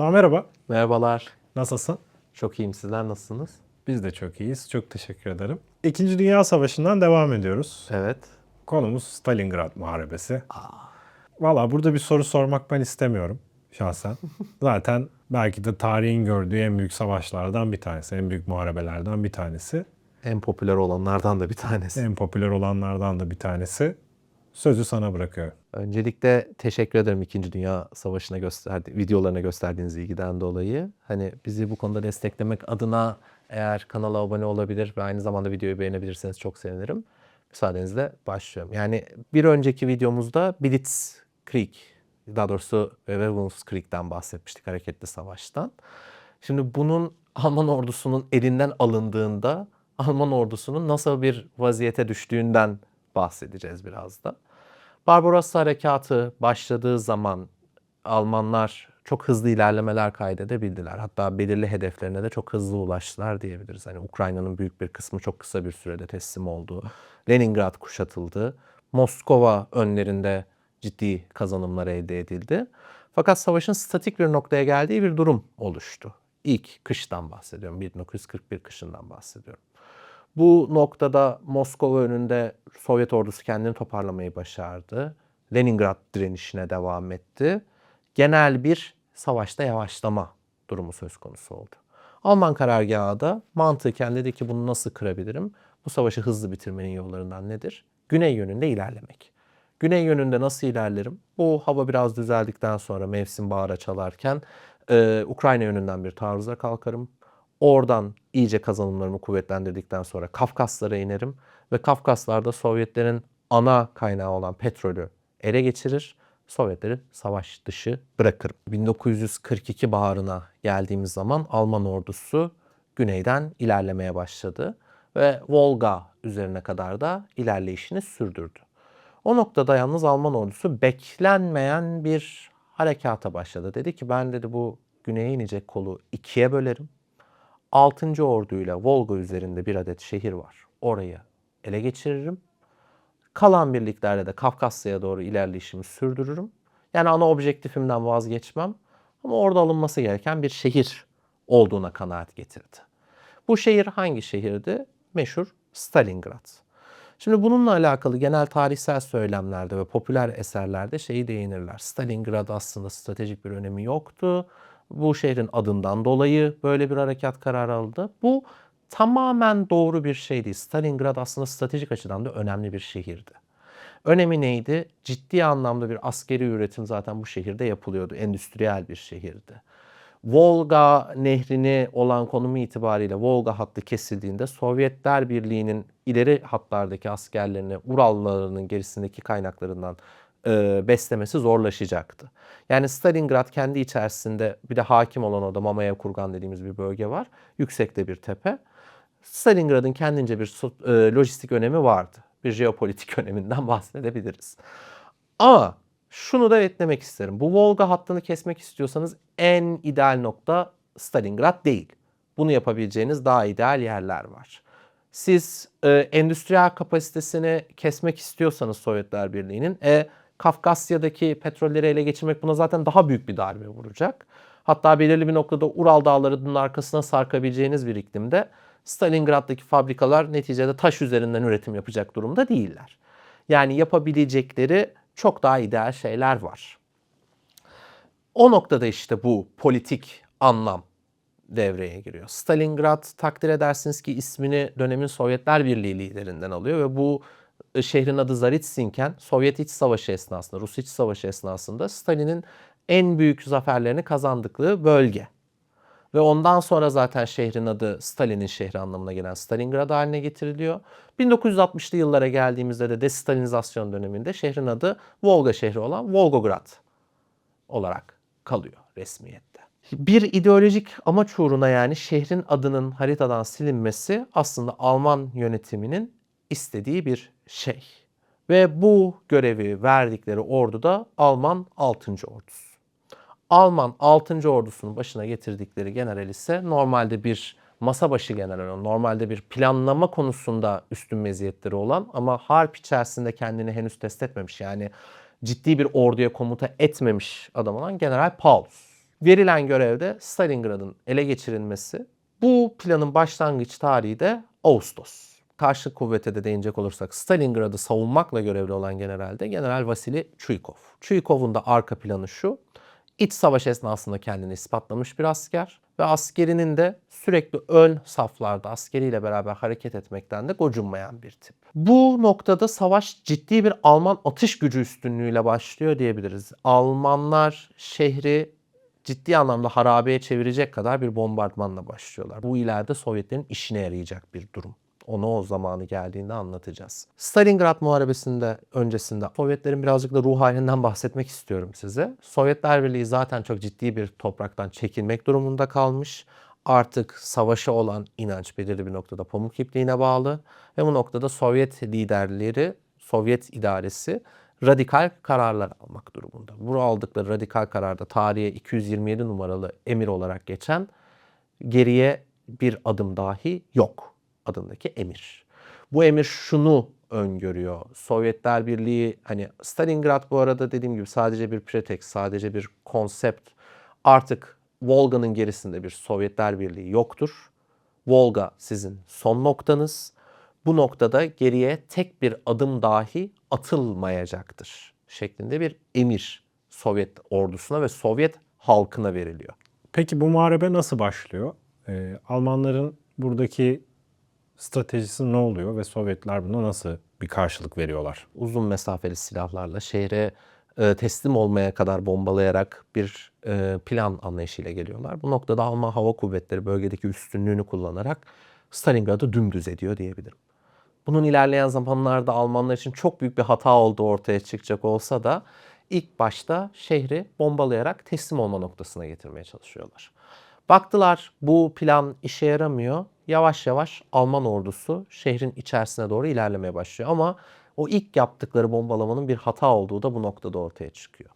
Doğa merhaba. Merhabalar. Nasılsın? Çok iyiyim. Sizler nasılsınız? Biz de çok iyiyiz. Çok teşekkür ederim. İkinci Dünya Savaşı'ndan devam ediyoruz. Evet. Konumuz Stalingrad Muharebesi. Valla burada bir soru sormak ben istemiyorum şahsen. Zaten belki de tarihin gördüğü en büyük savaşlardan bir tanesi. En büyük muharebelerden bir tanesi. En popüler olanlardan da bir tanesi. En popüler olanlardan da bir tanesi. Sözü sana bırakıyorum. Öncelikle teşekkür ederim 2. Dünya Savaşı'na gösterdi, videolarına gösterdiğiniz ilgiden dolayı. Hani bizi bu konuda desteklemek adına eğer kanala abone olabilir ve aynı zamanda videoyu beğenebilirseniz çok sevinirim. Müsaadenizle başlıyorum. Yani bir önceki videomuzda Blitzkrieg, daha doğrusu Wavens Creek'ten bahsetmiştik hareketli savaştan. Şimdi bunun Alman ordusunun elinden alındığında Alman ordusunun nasıl bir vaziyete düştüğünden bahsedeceğiz biraz da. Barbarossa Harekatı başladığı zaman Almanlar çok hızlı ilerlemeler kaydedebildiler. Hatta belirli hedeflerine de çok hızlı ulaştılar diyebiliriz. Hani Ukrayna'nın büyük bir kısmı çok kısa bir sürede teslim oldu. Leningrad kuşatıldı. Moskova önlerinde ciddi kazanımlar elde edildi. Fakat savaşın statik bir noktaya geldiği bir durum oluştu. İlk kıştan bahsediyorum. 1941 kışından bahsediyorum. Bu noktada Moskova önünde Sovyet ordusu kendini toparlamayı başardı. Leningrad direnişine devam etti. Genel bir savaşta yavaşlama durumu söz konusu oldu. Alman karargahı da mantıken dedi ki bunu nasıl kırabilirim? Bu savaşı hızlı bitirmenin yollarından nedir? Güney yönünde ilerlemek. Güney yönünde nasıl ilerlerim? Bu hava biraz düzeldikten sonra mevsim bahara çalarken e, Ukrayna yönünden bir taarruza kalkarım. Oradan iyice kazanımlarımı kuvvetlendirdikten sonra Kafkaslara inerim ve Kafkaslarda Sovyetlerin ana kaynağı olan petrolü ele geçirir. Sovyetleri savaş dışı bırakırım. 1942 baharına geldiğimiz zaman Alman ordusu güneyden ilerlemeye başladı ve Volga üzerine kadar da ilerleyişini sürdürdü. O noktada yalnız Alman ordusu beklenmeyen bir harekata başladı. Dedi ki ben dedi bu güneye inecek kolu ikiye bölerim. 6. orduyla Volga üzerinde bir adet şehir var. Orayı ele geçiririm. Kalan birliklerle de Kafkasya'ya doğru ilerleyişimi sürdürürüm. Yani ana objektifimden vazgeçmem. Ama orada alınması gereken bir şehir olduğuna kanaat getirdi. Bu şehir hangi şehirdi? Meşhur Stalingrad. Şimdi bununla alakalı genel tarihsel söylemlerde ve popüler eserlerde şeyi değinirler. Stalingrad aslında stratejik bir önemi yoktu. Bu şehrin adından dolayı böyle bir harekat kararı aldı. Bu tamamen doğru bir şey değil. Stalingrad aslında stratejik açıdan da önemli bir şehirdi. Önemi neydi? Ciddi anlamda bir askeri üretim zaten bu şehirde yapılıyordu. Endüstriyel bir şehirdi. Volga nehrini olan konumu itibariyle Volga hattı kesildiğinde Sovyetler Birliği'nin ileri hatlardaki askerlerini Urallarının gerisindeki kaynaklarından e, beslemesi zorlaşacaktı. Yani Stalingrad kendi içerisinde bir de hakim olan orada Mamaya Kurgan dediğimiz bir bölge var. Yüksekte bir tepe. Stalingrad'ın kendince bir e, lojistik önemi vardı. Bir jeopolitik öneminden bahsedebiliriz. Ama şunu da etlemek isterim. Bu Volga hattını kesmek istiyorsanız en ideal nokta Stalingrad değil. Bunu yapabileceğiniz daha ideal yerler var. Siz e, endüstriyel kapasitesini kesmek istiyorsanız Sovyetler Birliği'nin e, Kafkasya'daki petrolleri ele geçirmek buna zaten daha büyük bir darbe vuracak. Hatta belirli bir noktada Ural Dağları'nın arkasına sarkabileceğiniz bir iklimde Stalingrad'daki fabrikalar neticede taş üzerinden üretim yapacak durumda değiller. Yani yapabilecekleri çok daha ideal şeyler var. O noktada işte bu politik anlam devreye giriyor. Stalingrad takdir edersiniz ki ismini dönemin Sovyetler Birliği liderinden alıyor ve bu şehrin adı Zaritsinken Sovyet İç Savaşı esnasında, Rus İç Savaşı esnasında Stalin'in en büyük zaferlerini kazandıkları bölge. Ve ondan sonra zaten şehrin adı Stalin'in şehri anlamına gelen Stalingrad haline getiriliyor. 1960'lı yıllara geldiğimizde de destalinizasyon döneminde şehrin adı Volga şehri olan Volgograd olarak kalıyor resmiyette. Bir ideolojik amaç uğruna yani şehrin adının haritadan silinmesi aslında Alman yönetiminin istediği bir şey. Ve bu görevi verdikleri ordu da Alman 6. ordusu. Alman 6. ordusunun başına getirdikleri general ise normalde bir masa başı general, normalde bir planlama konusunda üstün meziyetleri olan ama harp içerisinde kendini henüz test etmemiş yani ciddi bir orduya komuta etmemiş adam olan General Paulus. Verilen görevde Stalingrad'ın ele geçirilmesi. Bu planın başlangıç tarihi de Ağustos. Karşı kuvvete de değinecek olursak Stalingrad'ı savunmakla görevli olan generalde General Vasili Chuikov. Chuikov'un da arka planı şu. İç savaş esnasında kendini ispatlamış bir asker ve askerinin de sürekli ön saflarda askeriyle beraber hareket etmekten de gocunmayan bir tip. Bu noktada savaş ciddi bir Alman atış gücü üstünlüğüyle başlıyor diyebiliriz. Almanlar şehri ciddi anlamda harabeye çevirecek kadar bir bombardımanla başlıyorlar. Bu ileride Sovyetlerin işine yarayacak bir durum. Onu o zamanı geldiğinde anlatacağız. Stalingrad Muharebesi'nde öncesinde Sovyetlerin birazcık da ruh halinden bahsetmek istiyorum size. Sovyetler Birliği zaten çok ciddi bir topraktan çekilmek durumunda kalmış. Artık savaşa olan inanç belirli bir noktada pamuk ipliğine bağlı ve bu noktada Sovyet liderleri, Sovyet idaresi radikal kararlar almak durumunda. Bu aldıkları radikal kararda tarihe 227 numaralı emir olarak geçen geriye bir adım dahi yok adındaki emir. Bu emir şunu öngörüyor. Sovyetler Birliği hani Stalingrad bu arada dediğim gibi sadece bir pretext, sadece bir konsept. Artık Volga'nın gerisinde bir Sovyetler Birliği yoktur. Volga sizin son noktanız. Bu noktada geriye tek bir adım dahi atılmayacaktır şeklinde bir emir Sovyet ordusuna ve Sovyet halkına veriliyor. Peki bu muharebe nasıl başlıyor? Ee, Almanların buradaki stratejisi ne oluyor ve Sovyetler buna nasıl bir karşılık veriyorlar? uzun mesafeli silahlarla şehre e, teslim olmaya kadar bombalayarak bir e, plan anlayışıyla geliyorlar. Bu noktada Alman Hava Kuvvetleri bölgedeki üstünlüğünü kullanarak Stalingrad'ı dümdüz ediyor diyebilirim. Bunun ilerleyen zamanlarda Almanlar için çok büyük bir hata olduğu ortaya çıkacak olsa da ilk başta şehri bombalayarak teslim olma noktasına getirmeye çalışıyorlar. Baktılar bu plan işe yaramıyor. Yavaş yavaş Alman ordusu şehrin içerisine doğru ilerlemeye başlıyor. Ama o ilk yaptıkları bombalamanın bir hata olduğu da bu noktada ortaya çıkıyor.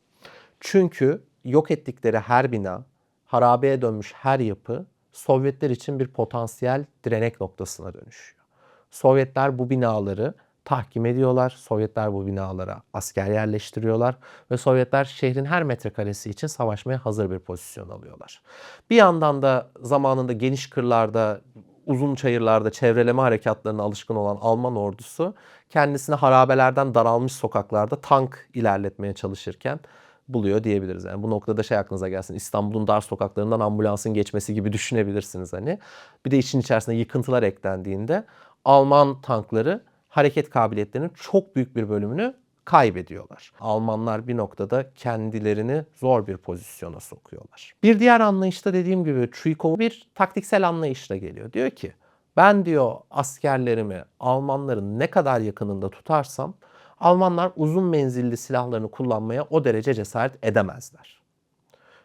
Çünkü yok ettikleri her bina, harabeye dönmüş her yapı Sovyetler için bir potansiyel direnek noktasına dönüşüyor. Sovyetler bu binaları tahkim ediyorlar. Sovyetler bu binalara asker yerleştiriyorlar ve Sovyetler şehrin her metrekaresi için savaşmaya hazır bir pozisyon alıyorlar. Bir yandan da zamanında geniş kırlarda, uzun çayırlarda çevreleme harekatlarına alışkın olan Alman ordusu kendisini harabelerden daralmış sokaklarda tank ilerletmeye çalışırken buluyor diyebiliriz. Yani bu noktada şey aklınıza gelsin. İstanbul'un dar sokaklarından ambulansın geçmesi gibi düşünebilirsiniz hani. Bir de için içerisine yıkıntılar eklendiğinde Alman tankları hareket kabiliyetlerinin çok büyük bir bölümünü kaybediyorlar. Almanlar bir noktada kendilerini zor bir pozisyona sokuyorlar. Bir diğer anlayışta dediğim gibi Chuikov bir taktiksel anlayışla geliyor. Diyor ki ben diyor askerlerimi Almanların ne kadar yakınında tutarsam Almanlar uzun menzilli silahlarını kullanmaya o derece cesaret edemezler.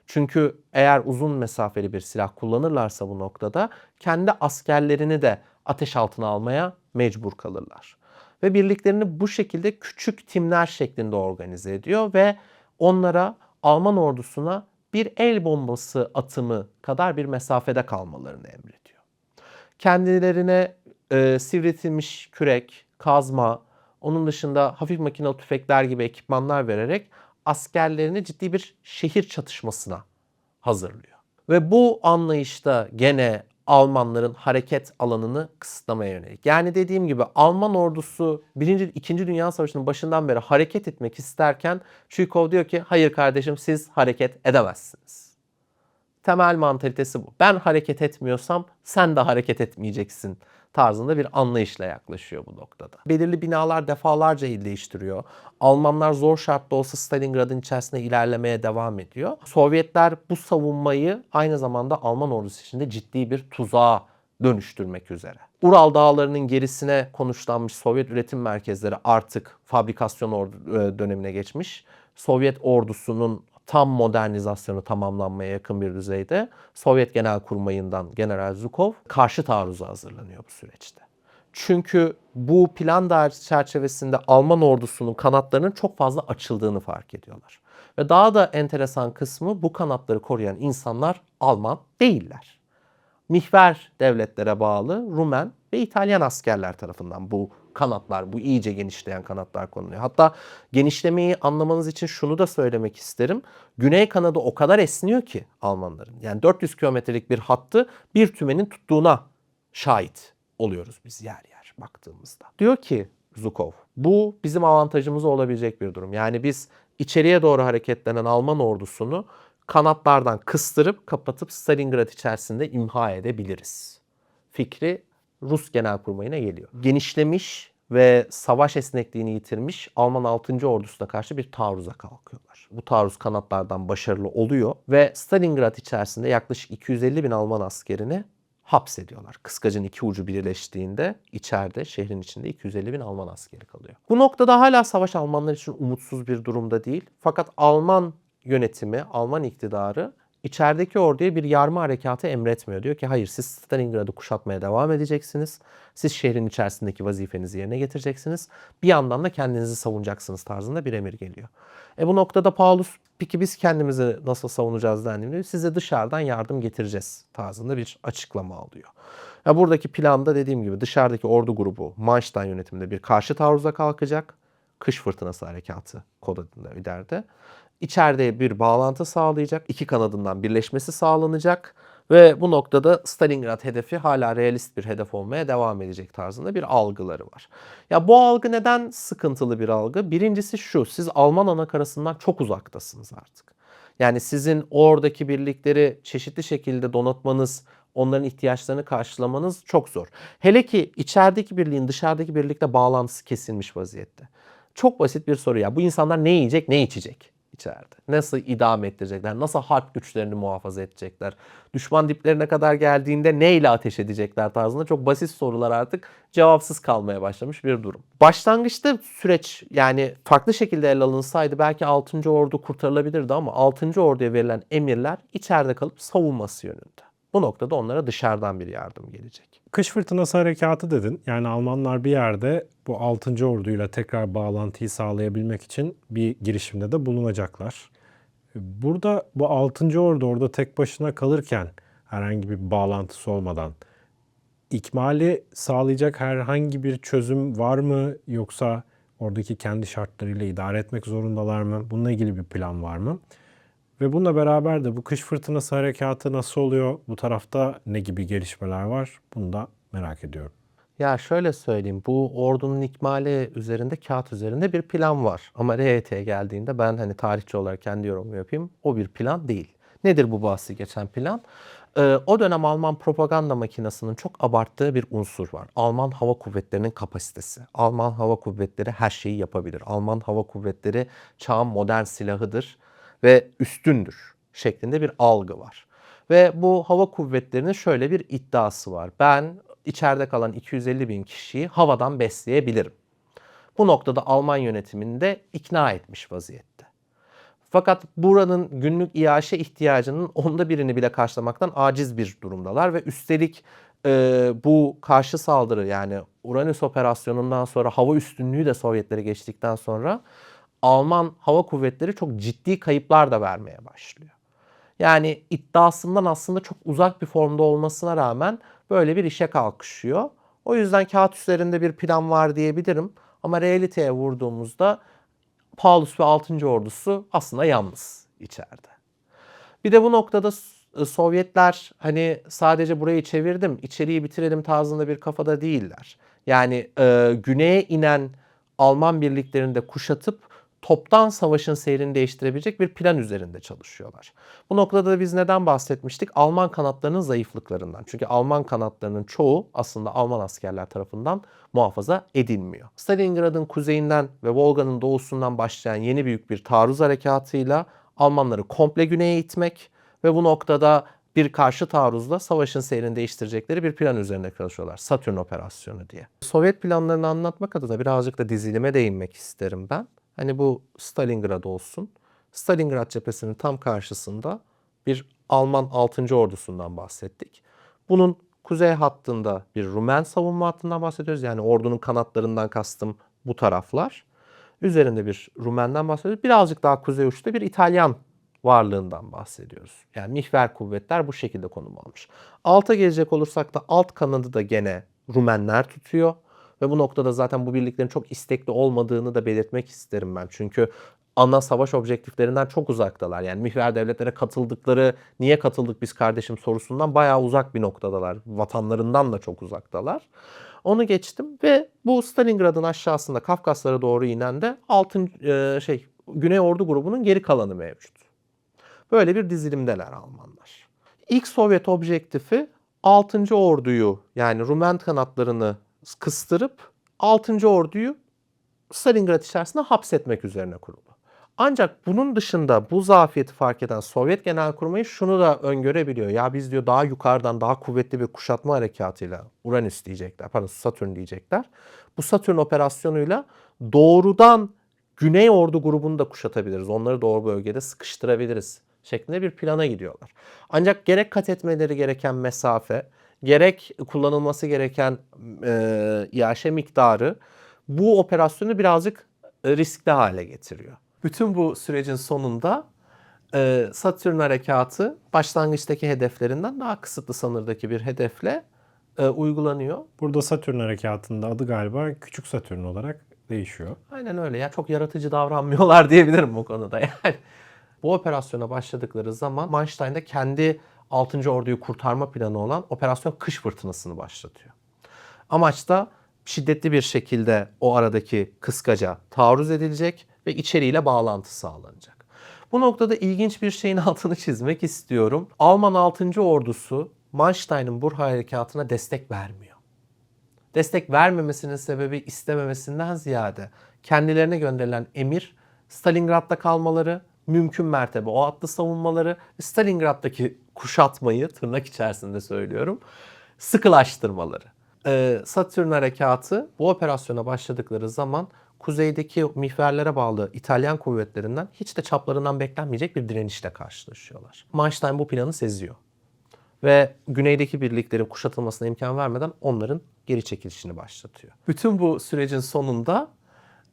Çünkü eğer uzun mesafeli bir silah kullanırlarsa bu noktada kendi askerlerini de ateş altına almaya mecbur kalırlar. Ve birliklerini bu şekilde küçük timler şeklinde organize ediyor ve onlara Alman ordusuna bir el bombası atımı kadar bir mesafede kalmalarını emrediyor. Kendilerine e, sivriltilmiş kürek, kazma, onun dışında hafif makinalı tüfekler gibi ekipmanlar vererek askerlerini ciddi bir şehir çatışmasına hazırlıyor. Ve bu anlayışta gene Almanların hareket alanını kısıtlamaya yönelik. Yani dediğim gibi Alman ordusu 1. 2. Dünya Savaşı'nın başından beri hareket etmek isterken Chuikov diyor ki hayır kardeşim siz hareket edemezsiniz. Temel mantalitesi bu. Ben hareket etmiyorsam sen de hareket etmeyeceksin tarzında bir anlayışla yaklaşıyor bu noktada. Belirli binalar defalarca il değiştiriyor. Almanlar zor şartlı olsa Stalingrad'ın içerisinde ilerlemeye devam ediyor. Sovyetler bu savunmayı aynı zamanda Alman ordusu içinde ciddi bir tuzağa dönüştürmek üzere. Ural dağlarının gerisine konuşlanmış Sovyet üretim merkezleri artık fabrikasyon e, dönemine geçmiş. Sovyet ordusunun tam modernizasyonu tamamlanmaya yakın bir düzeyde Sovyet Genelkurmayı'ndan General Zhukov karşı taarruza hazırlanıyor bu süreçte. Çünkü bu plan da çerçevesinde Alman ordusunun kanatlarının çok fazla açıldığını fark ediyorlar. Ve daha da enteresan kısmı bu kanatları koruyan insanlar Alman değiller. Mihver devletlere bağlı Rumen ve İtalyan askerler tarafından bu kanatlar, bu iyice genişleyen kanatlar konuluyor. Hatta genişlemeyi anlamanız için şunu da söylemek isterim. Güney kanadı o kadar esniyor ki Almanların. Yani 400 kilometrelik bir hattı bir tümenin tuttuğuna şahit oluyoruz biz yer yer baktığımızda. Diyor ki Zukov, bu bizim avantajımız olabilecek bir durum. Yani biz içeriye doğru hareketlenen Alman ordusunu kanatlardan kıstırıp kapatıp Stalingrad içerisinde imha edebiliriz. Fikri Rus Genelkurmayı'na geliyor. Genişlemiş ve savaş esnekliğini yitirmiş Alman 6. ordusuna karşı bir taarruza kalkıyorlar. Bu taarruz kanatlardan başarılı oluyor ve Stalingrad içerisinde yaklaşık 250 bin Alman askerini hapsediyorlar. Kıskacın iki ucu birleştiğinde içeride şehrin içinde 250 bin Alman askeri kalıyor. Bu noktada hala savaş Almanlar için umutsuz bir durumda değil. Fakat Alman yönetimi, Alman iktidarı içerideki orduya bir yarma harekatı emretmiyor. Diyor ki hayır siz Stalingrad'ı kuşatmaya devam edeceksiniz. Siz şehrin içerisindeki vazifenizi yerine getireceksiniz. Bir yandan da kendinizi savunacaksınız tarzında bir emir geliyor. E bu noktada Paulus peki biz kendimizi nasıl savunacağız dendiğinde size dışarıdan yardım getireceğiz tarzında bir açıklama alıyor. Ya buradaki planda dediğim gibi dışarıdaki ordu grubu Manstein yönetiminde bir karşı taarruza kalkacak. Kış fırtınası harekatı kod adında ileride. İçeride bir bağlantı sağlayacak. iki kanadından birleşmesi sağlanacak. Ve bu noktada Stalingrad hedefi hala realist bir hedef olmaya devam edecek tarzında bir algıları var. Ya bu algı neden sıkıntılı bir algı? Birincisi şu, siz Alman anakarasından çok uzaktasınız artık. Yani sizin oradaki birlikleri çeşitli şekilde donatmanız, onların ihtiyaçlarını karşılamanız çok zor. Hele ki içerideki birliğin dışarıdaki birlikle bağlantısı kesilmiş vaziyette. Çok basit bir soru ya. Bu insanlar ne yiyecek, ne içecek içeride? Nasıl idame ettirecekler? Nasıl harp güçlerini muhafaza edecekler? Düşman diplerine kadar geldiğinde neyle ateş edecekler tarzında çok basit sorular artık cevapsız kalmaya başlamış bir durum. Başlangıçta süreç yani farklı şekilde ele alınsaydı belki 6. Ordu kurtarılabilirdi ama 6. Orduya verilen emirler içeride kalıp savunması yönünde. Bu noktada onlara dışarıdan bir yardım gelecek. Kış fırtınası harekatı dedin. Yani Almanlar bir yerde bu 6. orduyla tekrar bağlantıyı sağlayabilmek için bir girişimde de bulunacaklar. Burada bu 6. ordu orada tek başına kalırken herhangi bir bağlantısı olmadan ikmali sağlayacak herhangi bir çözüm var mı yoksa oradaki kendi şartlarıyla idare etmek zorundalar mı? Bununla ilgili bir plan var mı? Ve bununla beraber de bu kış fırtınası harekatı nasıl oluyor? Bu tarafta ne gibi gelişmeler var? Bunu da merak ediyorum. Ya şöyle söyleyeyim bu ordunun ikmali üzerinde kağıt üzerinde bir plan var. Ama RYT'ye geldiğinde ben hani tarihçi olarak kendi yorumumu yapayım. O bir plan değil. Nedir bu bahsi geçen plan? Ee, o dönem Alman propaganda makinesinin çok abarttığı bir unsur var. Alman hava kuvvetlerinin kapasitesi. Alman hava kuvvetleri her şeyi yapabilir. Alman hava kuvvetleri çağın modern silahıdır ve üstündür şeklinde bir algı var. Ve bu hava kuvvetlerinin şöyle bir iddiası var. Ben içeride kalan 250 bin kişiyi havadan besleyebilirim. Bu noktada Alman yönetimini de ikna etmiş vaziyette. Fakat buranın günlük iaşe ihtiyacının onda birini bile karşılamaktan aciz bir durumdalar ve üstelik e, bu karşı saldırı yani Uranüs operasyonundan sonra hava üstünlüğü de Sovyetlere geçtikten sonra Alman hava kuvvetleri çok ciddi kayıplar da vermeye başlıyor. Yani iddiasından aslında çok uzak bir formda olmasına rağmen böyle bir işe kalkışıyor. O yüzden kağıt üzerinde bir plan var diyebilirim. Ama realiteye vurduğumuzda Paulus ve 6. ordusu aslında yalnız içeride. Bir de bu noktada S- Sovyetler hani sadece burayı çevirdim, içeriği bitirelim tarzında bir kafada değiller. Yani e, güneye inen Alman birliklerini de kuşatıp toptan savaşın seyrini değiştirebilecek bir plan üzerinde çalışıyorlar. Bu noktada da biz neden bahsetmiştik? Alman kanatlarının zayıflıklarından. Çünkü Alman kanatlarının çoğu aslında Alman askerler tarafından muhafaza edilmiyor. Stalingrad'ın kuzeyinden ve Volga'nın doğusundan başlayan yeni büyük bir taarruz harekatıyla Almanları komple güneye itmek ve bu noktada bir karşı taarruzla savaşın seyrini değiştirecekleri bir plan üzerinde çalışıyorlar. Satürn operasyonu diye. Sovyet planlarını anlatmak adına birazcık da dizilime değinmek isterim ben. Hani bu Stalingrad olsun. Stalingrad cephesinin tam karşısında bir Alman 6. ordusundan bahsettik. Bunun kuzey hattında bir Rumen savunma hattından bahsediyoruz. Yani ordunun kanatlarından kastım bu taraflar. Üzerinde bir Rumen'den bahsediyoruz. Birazcık daha kuzey uçta bir İtalyan varlığından bahsediyoruz. Yani mihver kuvvetler bu şekilde konum almış. Alta gelecek olursak da alt kanadı da gene Rumenler tutuyor. Ve bu noktada zaten bu birliklerin çok istekli olmadığını da belirtmek isterim ben. Çünkü ana savaş objektiflerinden çok uzaktalar. Yani mihver devletlere katıldıkları, niye katıldık biz kardeşim sorusundan bayağı uzak bir noktadalar. Vatanlarından da çok uzaktalar. Onu geçtim ve bu Stalingrad'ın aşağısında Kafkaslara doğru inen de altın e, şey Güney Ordu grubunun geri kalanı mevcut. Böyle bir dizilimdeler Almanlar. İlk Sovyet objektifi 6. orduyu yani Rumen kanatlarını kıstırıp 6. orduyu Stalingrad içerisinde hapsetmek üzerine kuruldu. Ancak bunun dışında bu zafiyeti fark eden Sovyet Genelkurmayı şunu da öngörebiliyor. Ya biz diyor daha yukarıdan daha kuvvetli bir kuşatma harekatıyla Uranüs diyecekler, pardon Satürn diyecekler. Bu Satürn operasyonuyla doğrudan Güney Ordu grubunu da kuşatabiliriz. Onları doğru bölgede sıkıştırabiliriz şeklinde bir plana gidiyorlar. Ancak gerek kat etmeleri gereken mesafe, gerek kullanılması gereken e, iaşe miktarı bu operasyonu birazcık riskli hale getiriyor. Bütün bu sürecin sonunda e, Satürn harekatı başlangıçtaki hedeflerinden daha kısıtlı sınırdaki bir hedefle e, uygulanıyor. Burada Satürn harekatında adı galiba Küçük Satürn olarak değişiyor. Aynen öyle ya çok yaratıcı davranmıyorlar diyebilirim bu konuda yani. Bu operasyona başladıkları zaman Manstein de kendi 6. orduyu kurtarma planı olan Operasyon Kış Fırtınası'nı başlatıyor. Amaç da şiddetli bir şekilde o aradaki kıskaca taarruz edilecek ve içeriğiyle bağlantı sağlanacak. Bu noktada ilginç bir şeyin altını çizmek istiyorum. Alman 6. ordusu Manstein'ın bu harekatına destek vermiyor. Destek vermemesinin sebebi istememesinden ziyade kendilerine gönderilen emir Stalingrad'da kalmaları, mümkün mertebe o hattı savunmaları Stalingrad'daki kuşatmayı tırnak içerisinde söylüyorum sıkılaştırmaları. Ee, Satürn harekatı bu operasyona başladıkları zaman kuzeydeki mihverlere bağlı İtalyan kuvvetlerinden hiç de çaplarından beklenmeyecek bir direnişle karşılaşıyorlar. Manstein bu planı seziyor ve güneydeki birliklerin kuşatılmasına imkan vermeden onların geri çekilişini başlatıyor. Bütün bu sürecin sonunda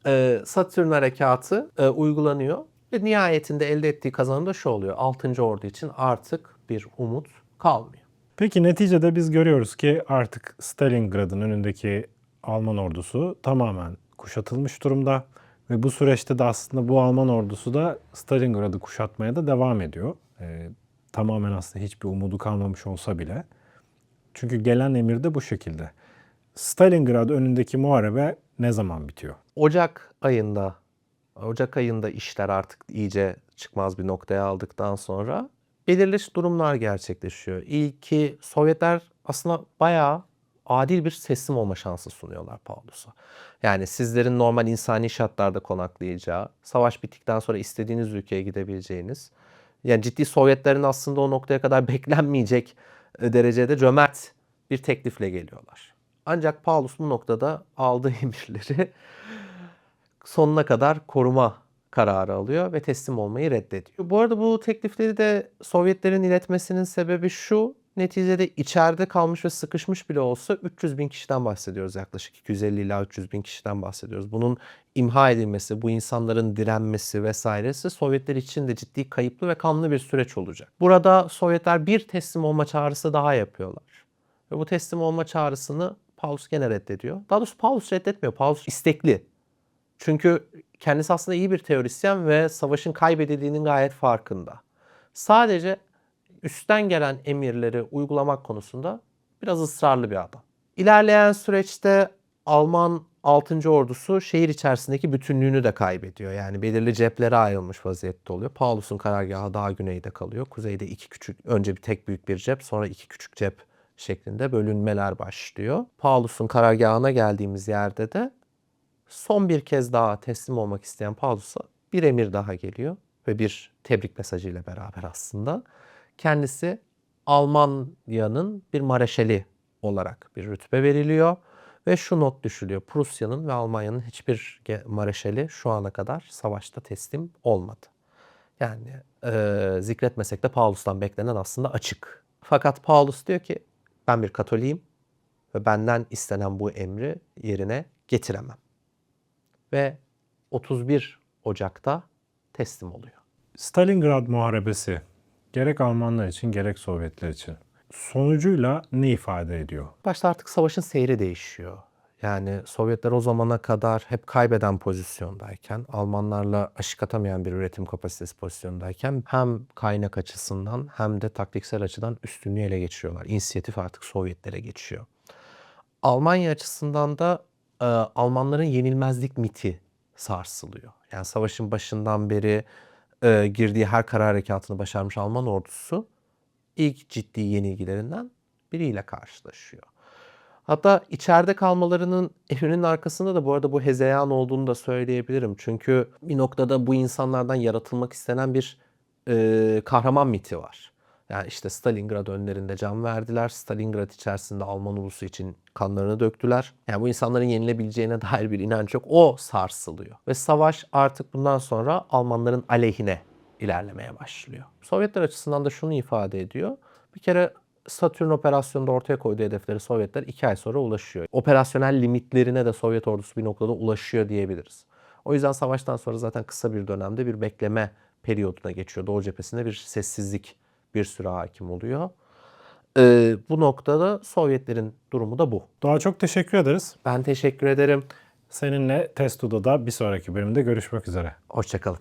e, Satürn harekatı e, uygulanıyor ve nihayetinde elde ettiği kazanım da şu oluyor. 6. ordu için artık bir umut kalmıyor. Peki neticede biz görüyoruz ki artık Stalingrad'ın önündeki Alman ordusu tamamen kuşatılmış durumda. Ve bu süreçte de aslında bu Alman ordusu da Stalingrad'ı kuşatmaya da devam ediyor. Ee, tamamen aslında hiçbir umudu kalmamış olsa bile. Çünkü gelen emir de bu şekilde. Stalingrad önündeki muharebe ne zaman bitiyor? Ocak ayında Ocak ayında işler artık iyice çıkmaz bir noktaya aldıktan sonra belirli durumlar gerçekleşiyor. İlki Sovyetler aslında bayağı adil bir teslim olma şansı sunuyorlar Paulus'a. Yani sizlerin normal insani şartlarda konaklayacağı, savaş bittikten sonra istediğiniz ülkeye gidebileceğiniz, yani ciddi Sovyetlerin aslında o noktaya kadar beklenmeyecek derecede cömert bir teklifle geliyorlar. Ancak Paulus bu noktada aldığı emirleri sonuna kadar koruma kararı alıyor ve teslim olmayı reddediyor. Bu arada bu teklifleri de Sovyetlerin iletmesinin sebebi şu. Neticede içeride kalmış ve sıkışmış bile olsa 300 bin kişiden bahsediyoruz yaklaşık 250 ila 300 bin kişiden bahsediyoruz. Bunun imha edilmesi, bu insanların direnmesi vesairesi Sovyetler için de ciddi kayıplı ve kanlı bir süreç olacak. Burada Sovyetler bir teslim olma çağrısı daha yapıyorlar. Ve bu teslim olma çağrısını Paulus gene reddediyor. Daha doğrusu Paulus reddetmiyor. Paulus istekli. Çünkü kendisi aslında iyi bir teorisyen ve savaşın kaybedildiğinin gayet farkında. Sadece üstten gelen emirleri uygulamak konusunda biraz ısrarlı bir adam. İlerleyen süreçte Alman 6. ordusu şehir içerisindeki bütünlüğünü de kaybediyor. Yani belirli ceplere ayrılmış vaziyette oluyor. Paulus'un karargahı daha güneyde kalıyor. Kuzeyde iki küçük, önce bir tek büyük bir cep, sonra iki küçük cep şeklinde bölünmeler başlıyor. Paulus'un karargahına geldiğimiz yerde de son bir kez daha teslim olmak isteyen Paulus'a bir emir daha geliyor ve bir tebrik mesajıyla beraber aslında kendisi Almanya'nın bir mareşali olarak bir rütbe veriliyor ve şu not düşülüyor. Prusya'nın ve Almanya'nın hiçbir mareşali şu ana kadar savaşta teslim olmadı. Yani e, zikretmesek de Paulus'tan beklenen aslında açık. Fakat Paulus diyor ki ben bir Katoliyim ve benden istenen bu emri yerine getiremem. Ve 31 Ocak'ta teslim oluyor. Stalingrad Muharebesi gerek Almanlar için gerek Sovyetler için sonucuyla ne ifade ediyor? Başta artık savaşın seyri değişiyor. Yani Sovyetler o zamana kadar hep kaybeden pozisyondayken, Almanlarla aşık atamayan bir üretim kapasitesi pozisyondayken hem kaynak açısından hem de taktiksel açıdan üstünlüğü ele geçiriyorlar. İnisiyatif artık Sovyetlere geçiyor. Almanya açısından da e, Almanların yenilmezlik miti sarsılıyor. Yani savaşın başından beri e, girdiği her kara harekatını başarmış Alman ordusu ilk ciddi yenilgilerinden biriyle karşılaşıyor. Hatta içeride kalmalarının evinin arkasında da bu arada bu hezeyan olduğunu da söyleyebilirim. Çünkü bir noktada bu insanlardan yaratılmak istenen bir e, kahraman miti var. Yani işte Stalingrad önlerinde can verdiler. Stalingrad içerisinde Alman ulusu için kanlarını döktüler. Yani bu insanların yenilebileceğine dair bir inanç yok. O sarsılıyor. Ve savaş artık bundan sonra Almanların aleyhine ilerlemeye başlıyor. Sovyetler açısından da şunu ifade ediyor. Bir kere Satürn operasyonunda ortaya koyduğu hedefleri Sovyetler iki ay sonra ulaşıyor. Operasyonel limitlerine de Sovyet ordusu bir noktada ulaşıyor diyebiliriz. O yüzden savaştan sonra zaten kısa bir dönemde bir bekleme periyoduna geçiyor. Doğu cephesinde bir sessizlik bir süre hakim oluyor. Ee, bu noktada Sovyetlerin durumu da bu. Doğa çok teşekkür ederiz. Ben teşekkür ederim. Seninle Testo'da da bir sonraki bölümde görüşmek üzere. Hoşçakalın.